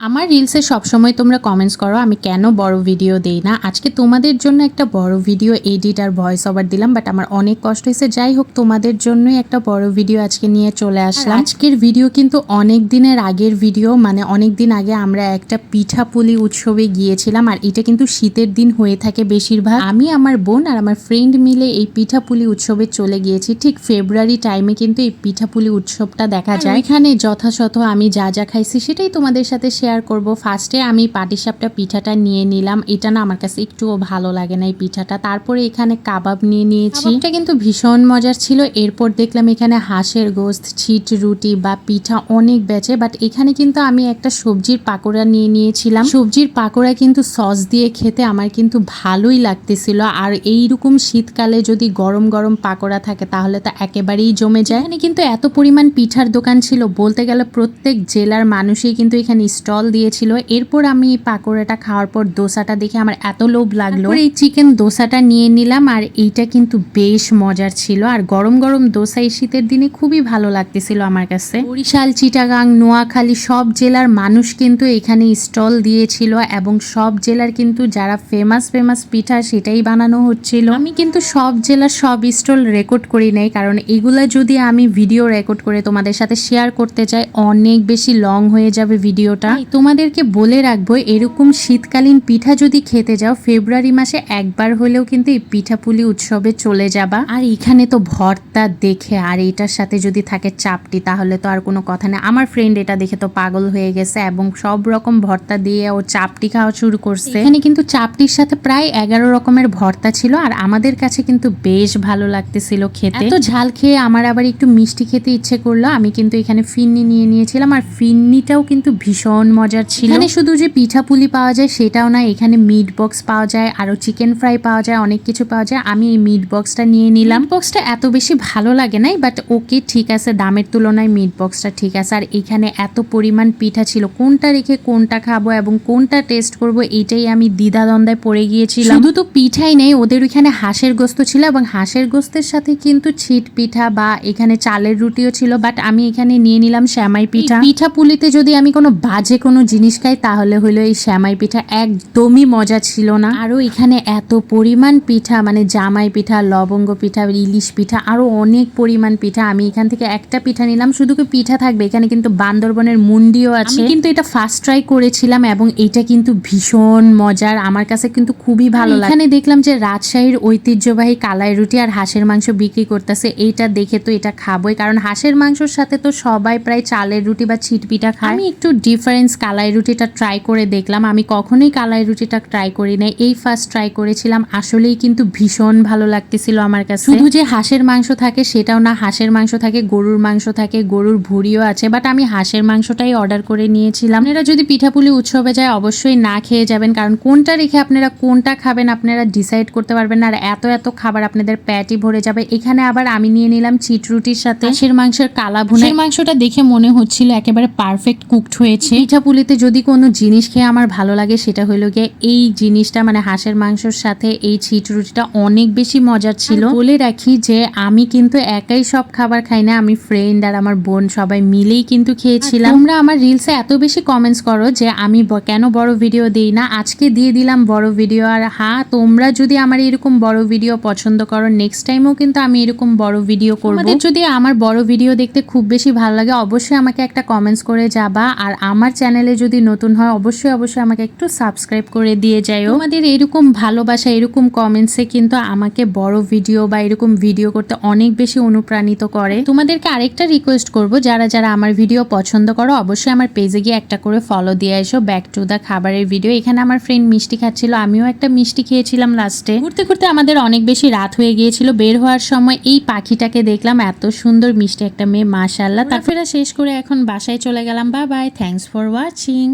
আমার রিলসে সবসময় তোমরা কমেন্টস করো আমি কেন বড় ভিডিও দেই না? আজকে তোমাদের জন্য একটা বড় ভিডিও এডিট আর ভয়েস ওভার দিলাম বাট আমার অনেক কষ্ট হয়েছে। যাই হোক তোমাদের জন্যই একটা বড় ভিডিও আজকে নিয়ে চলে আসলাম। আজকের ভিডিও কিন্তু অনেক দিনের আগের ভিডিও মানে অনেক দিন আগে আমরা একটা পিঠাপুলি উৎসবে গিয়েছিলাম আর এটা কিন্তু শীতের দিন হয়ে থাকে বেশিরভাগ। আমি আমার বোন আর আমার ফ্রেন্ড মিলে এই পিঠাপুলি উৎসবে চলে গিয়েছি। ঠিক ফেব্রুয়ারি টাইমে কিন্তু এই পিঠাপুলি উৎসবটা দেখা যায়। এখানে যথাযথ আমি যা যা খাইছি সেটাই তোমাদের সাথে শেয়ার করব। ফার্স্টে আমি পাটিসাপটা পিঠাটা নিয়ে নিলাম। এটা না আমার কাছে একটুও ভালো লাগে না এই পিঠাটা। তারপরে এখানে কাবাব নিয়ে নিয়েছি। এটা কিন্তু ভীষণ মজার ছিল। এরপর দেখলাম এখানে হাঁসের গোস্ত, ছিট রুটি বা পিঠা অনেক বেচে বাট এখানে কিন্তু আমি একটা সবজির পাকোড়া নিয়ে নিয়েছিলাম। সবজির পাকোড়া কিন্তু সস দিয়ে খেতে আমার কিন্তু ভালোই লাগতেছিল। আর এইরকম শীতকালে যদি গরম গরম পাকোড়া থাকে, তাহলে তো একেবারেই জমে যায়। এখানে কিন্তু এত পরিমাণ পিঠার দোকান ছিল। বলতে গেলে প্রত্যেক জেলার মানুষই কিন্তু এখানে স্টল দিয়েছিল। এরপর আমি পাকোড়াটা খাওয়ার পর দোসাটা দেখে আমার এত লোভ লাগল। এই চিকেন দোসাটা নিয়ে নিলাম আর এইটা কিন্তু বেশ মজার ছিল। আর গরম গরম দোসা এই শীতের দিনে খুবই ভালো লাগতেছিল আমার কাছে। বরিশাল চিটাগাং নোয়াখালী সব জেলার মানুষ কিন্তু এখানে স্টল দিয়েছিল এবং সব জেলার কিন্তু যারা ফেমাস ফেমাস পিঠা সেটাই বানানো হচ্ছিল। আমি কিন্তু সব জেলার সব স্টল রেকর্ড করি নাই কারণ এগুলা যদি আমি ভিডিও রেকর্ড করে তোমাদের সাথে শেয়ার করতে চাই অনেক বেশি লং হয়ে যাবে ভিডিওটা তোমাদেরকে বলে রাখব, এরকম শীতকালীন পিঠা যদি খেতে যাও, ফেব্রুয়ারি মাসে একবার হলেও কিন্তু এই পিঠাপুলি উৎসবে চলে যাবা। আর এখানে তো ভর্তা দেখে, আর এটার সাথে যদি থাকে চাপটি, তাহলে তো আর কোনো কথা নেই আমার ফ্রেন্ড এটা দেখে তো পাগল হয়ে গেছে এবং সব রকম ভর্তা দিয়ে ও চাপটি খাওয়া শুরু করছে। এখানে কিন্তু চাপটির সাথে প্রায় এগারো রকমের ভর্তা ছিল, আর আমাদের কাছে কিন্তু বেশ ভালো লাগতেছিল খেতে। এত ঝাল খেয়ে আমার আবার একটু মিষ্টি খেতে ইচ্ছে করল, আমি কিন্তু এখানে ফিন্নি নিয়ে নিয়েছিলাম, আর ফিন্নিটাও কিন্তু ভীষণ মজার ছিল। এখানে শুধু যে পিঠা পুলি পাওয়া যায় সেটাও না এখানে মিট বক্স পাওয়া যায় আরও চিকেন ফ্রাই পাওয়া যায় অনেক কিছু পাওয়া যায়। আমি এই মিট বক্সটা নিয়ে নিলাম। বক্সটা এত বেশি ভালো লাগে নাই বাট ওকে ঠিক আছে দামের তুলনায় মিট বক্সটা ঠিক আছে। আর এখানে এত পরিমাণ পিঠা ছিল কোনটা রেখে কোনটা খাব এবং কোনটা টেস্ট করব এটাই আমি দ্বিধাদ্বন্দ্বায় পড়ে গিয়েছিলাম। শুধু তো পিঠাই নেই ওদের ওইখানে হাঁসের গোস্ত ছিল এবং হাঁসের গোস্তের সাথে কিন্তু ছিট পিঠা বা এখানে চালের রুটিও ছিল বাট আমি এখানে নিয়ে নিলাম শ্যামাই পিঠা। পিঠা পুলিতে যদি আমি কোনো বাজে কোনো জিনিস খাই তাহলে হলো এই শ্যামাই পিঠা একদমই মজা ছিল না। আরও এখানে এত পরিমাণ পিঠা মানে জামাই পিঠা লবঙ্গ পিঠা ইলিশ পিঠা আরও অনেক পরিমাণ পিঠা। আমি এখান থেকে একটা পিঠা নিলাম শুধু কি পিঠা থাকবে? এখানে কিন্তু বান্দরবনের মুন্ডিও আছে। আমি কিন্তু এটা ফার্স্ট ট্রাই করেছিলাম এবং এটা কিন্তু ভীষণ মজার। আমার কাছে কিন্তু খুবই ভালো লাগে। এখানে দেখলাম যে রাজশাহীর ঐতিহ্যবাহী কালাই রুটি আর হাঁসের মাংস বিক্রি করতেছে। এইটা দেখে তো এটা খাবোই কারণ হাঁসের মাংসর সাথে তো সবাই প্রায় চালের রুটি বা ছিট পিঠা খায়। আমি একটু ডিফারেন্স কালাই রুটিটা ট্রাই করে দেখলাম। আমি কখনোই কালাই রুটিটা ট্রাই করি নাই এই ফার্স্ট ট্রাই করেছিলাম। আসলেই কিন্তু ভীষণ ভালো লাগতেছিল আমার কাছে। শুধু যে হাঁসের মাংস থাকে সেটাও না। হাঁসের মাংস থাকে গরুর মাংস থাকে গরুর ভুড়িও আছে। বাট আমি হাঁসের মাংসটাই অর্ডার করে নিয়েছিলাম। আপনারা যদি পিঠাপুলি উৎসবে যায় অবশ্যই না খেয়ে যাবেন। কারণ কোনটা রেখে আপনারা কোনটা খাবেন আপনারা ডিসাইড করতে পারবেন না। আর এত এত খাবার আপনাদের প্যাটি ভরে যাবে। এখানে আবার আমি নিয়ে নিলাম চিট রুটির সাথে। হাঁসের মাংসের কালা ভুনা মাংসটা দেখে মনে হচ্ছিল একেবারে পারফেক্ট কুকড হয়েছে। পিঠাপুলিতে যদি কোনো জিনিস খেয়ে আমার ভালো লাগে সেটা হলো গিয়ে এই জিনিসটা মানে হাঁসের মাংসর সাথে এই ছিট রুটিটা অনেক বেশি মজার ছিল। বলে রাখি যে আমি কিন্তু একাই সব খাবার খাই না আমি ফ্রেন্ড আর আমার বোন সবাই মিলেই কিন্তু খেয়েছিলাম। তোমরা আমার রিলসে এত বেশি কমেন্টস করো যে আমি কেন বড় ভিডিও দিই না? আজকে দিয়ে দিলাম বড় ভিডিও আর হ্যাঁ তোমরা যদি আমার এরকম বড় ভিডিও পছন্দ করো নেক্সট টাইমও কিন্তু আমি এরকম বড় ভিডিও করব। যদি আমার বড় ভিডিও দেখতে খুব বেশি ভালো লাগে অবশ্যই আমাকে একটা কমেন্টস করে যাবা। আর আমার চ্যানেলে যদি নতুন হয়, অবশ্যই অবশ্যই আমাকে একটু সাবস্ক্রাইব করে দিয়ে যাইও। আমাদের এরকম ভালোবাসা, এরকম কমেন্টসে কিন্তু আমাকে বড় ভিডিও বা এরকম ভিডিও করতে অনেক বেশি অনুপ্রাণিত করে। তোমাদেরকে আরেকটা রিকোয়েস্ট করব, যারা যারা আমার ভিডিও পছন্দ করো, অবশ্যই আমার পেজে গিয়ে একটা করে ফলো দিয়ে এসো ব্যাক টু দ্য খাবারের ভিডিও এখানে আমার ফ্রেন্ড মিষ্টি খাচ্ছিল, আমিও একটা মিষ্টি খেয়েছিলাম লাস্টে ঘুরতে ঘুরতে আমাদের অনেক বেশি রাত হয়ে গিয়েছিল, বের হওয়ার সময় এই পাখিটাকে দেখলাম, এত সুন্দর মিষ্টি একটা মেয়ে মাশাল্লাহ তারপরে শেষ করে এখন বাসায় চলে গেলাম। বা বাই থ্যাঙ্কস ফর watching.